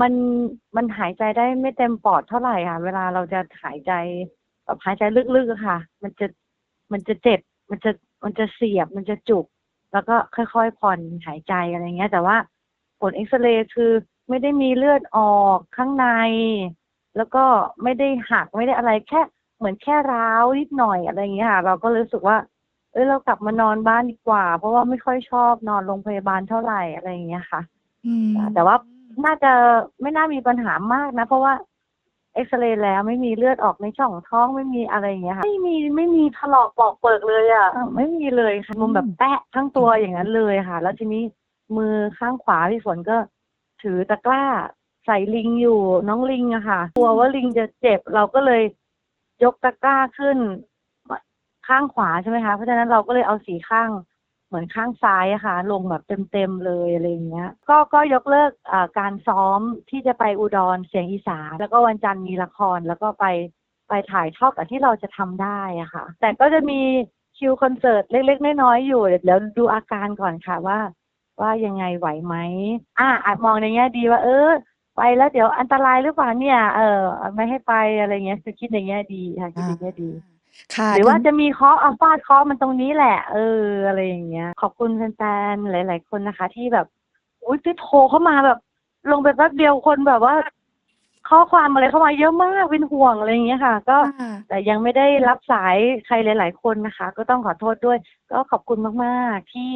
มันมันหายใจได้ไม่เต็มปอดเท่าไหร่ค่ะ เวลาเราจะหายใจแบบหายใจลึกๆอะค่ะ มันจะมันจะเจ็บ มันจะมันจะเสียบ มันจะจุก แล้วก็ค่อยๆผ่อนหายใจอะไรเงี้ย แต่ว่าผลเอ็กซเรย์คือไม่ได้มีเลือดออกข้างใน แล้วก็ไม่ได้หักไม่ได้อะไรแค่เหมือนแค่ร้าวนิดหน่อยอะไรอย่างเงี้ยค่ะ เราก็รู้สึกว่า เอ้ยเรากลับมานอนบ้านดีกว่า เพราะว่าไม่ค่อยชอบนอนโรงพยาบาลเท่าไหร่อะไรอย่างเงี้ยค่ะอืมแต่ว่า น่าจะไม่น่ามีปัญหามากนะ เพราะว่าเอ็กซเรย์แล้วไม่มีเลือดออกในช่องท้องไม่มีอะไรอย่างเงี้ยค่ะไม่มีไม่มีถลอกปอกเปิกเลยอะ่ะไม่มีเลยค่ะมุมแบบแปะทั้งตัวอย่างนั้นเลยค่ะ แล้วทีนี้มือข้างขวาพี่ฝนก็ถือตะกร้าใส่ลิงอยู่น้องลิงอะค่ะกลัวว่าลิงจะเจ็บเราก็เลยยกตะกร้าขึ้น ข้างขวาใช่ไหมคะเพราะฉะนั้นเราก็เลยเอาสีข้าง เหมือนข้างซ้ายอะค่ะ ลงแบบเต็มๆเลยอะไรเงี้ย ก็ก็ยกเลิกการซ้อมที่จะไปอุดรเสียงอีสานแล้วก็วันจันทร์มีละครแล้วก็ไปไปถ่ายทอดกับที่เราจะทำได้อะค่ะ แต่ก็จะมีคิวคอนเสิร์ตเล็กๆน้อยๆอยู่เดี๋ยวเดี๋ยวดูอาการก่อนค่ะว่า ว่ายังไงไหวไหมอ่าอาจมองในแง่ดีว่า เออ ไปแล้วเดี๋ยวอันตรายหรือเปล่าเนี่ย เออ ไม่ให้ไปอะไรเงี้ยคือคิดในแง่ดีค่ะคิดในแง่ดี ค่ะหรือว่าถึงจะมีเคาะเอาฟาดเคาะมันตรงนี้แหละ เออ อะไรอย่างเงี้ย ขอบคุณแฟนๆหลาย ๆ คนนะคะ ที่แบบอุ้ยที่โทรเข้ามาแบบ ลงไปแป๊บเดียวคนแบบว่า ข้อความอะไรเข้ามาเยอะมากเป็นห่วงอะไรอย่างเงี้ยค่ะ ก็ค่ะแต่ยังไม่ได้รับสายใครหลาย ๆ คนนะคะ ก็ต้องขอโทษด้วย ก็ขอบคุณมากๆที่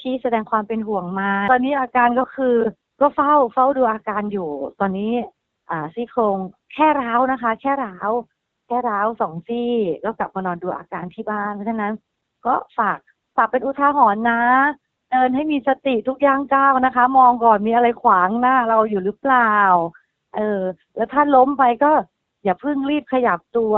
ที่แสดงความเป็นห่วงมา ตอนนี้อาการก็คือ ก็เฝ้าเฝ้าดูอาการอยู่ ตอนนี้ อ่าซี่โครงแค่ร้าวนะคะ แค่ร้าว แค่ร้าวสองซี่ก็กลับมานอนดูอาการที่บ้านเพราะฉะนั้น ก็ฝากฝากเป็นอุทาหรณ์นะ เดินให้มีสติทุกย่างก้าวนะคะ มองก่อนมีอะไรขวางหน้าเราอยู่หรือเปล่า เออ แล้วถ้าล้มไปก็อย่าเพิ่งรีบขยับตัว